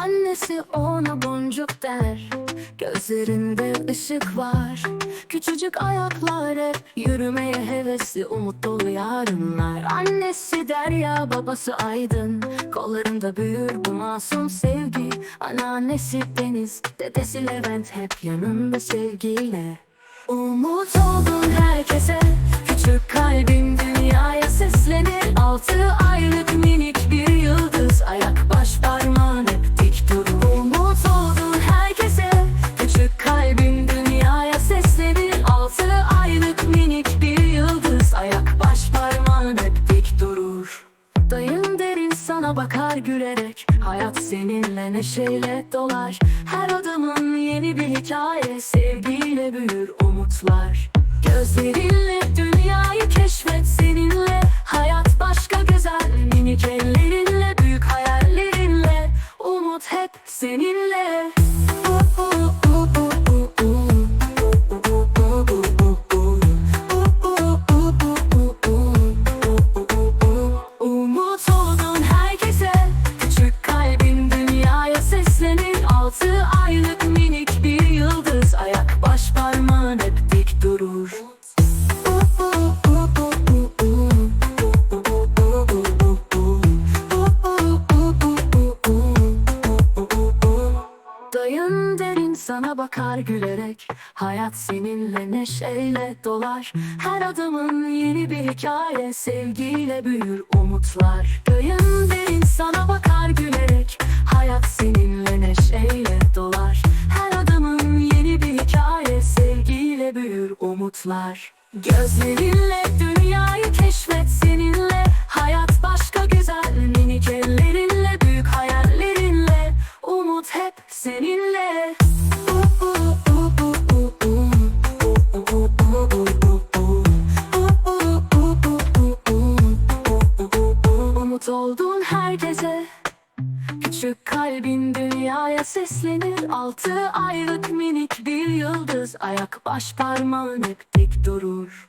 Annesi ona boncuk der. Gözlerinde ışık var. Küçücük ayaklar hep Yürümeye hevesli umut dolu yarınlar. Annesi derya babası aydın. Kollarında büyür bu masum sevgi. Anneannesi deniz Dedesi Levent hep yanında sevgiyle. Umut oldun herkese. Küçük kalbin dünyaya seslenir. Altı aylık dik durur. Dayın derin sana bakar gülerek Hayat seninle neşeyle dolar. Her adımın yeni bir hikaye Sevgiyle büyür umutlar. Gözlerinle dünyayı keşfet seninle Hayat başka güzel Minik ellerinle büyük hayallerinle Umut hep seninle baş parmağın hep dik durur. Dayın derin sana bakar gülerek Hayat seninle neşeyle dolar. Her adımın yeni bir hikaye Sevgiyle büyür umutlar. Dayın derin sana bakar gülerek umutlar Gözlerinle dünyayı keşfet seninle. Hayat başka güzel minik ellerinle Büyük hayallerinle. Umut hep seninle. Umut oldun herkese Küçük kalbin dünyaya seslenir. Altı aylık minik bir yıldız. Ayak baş parmağın hep dik durur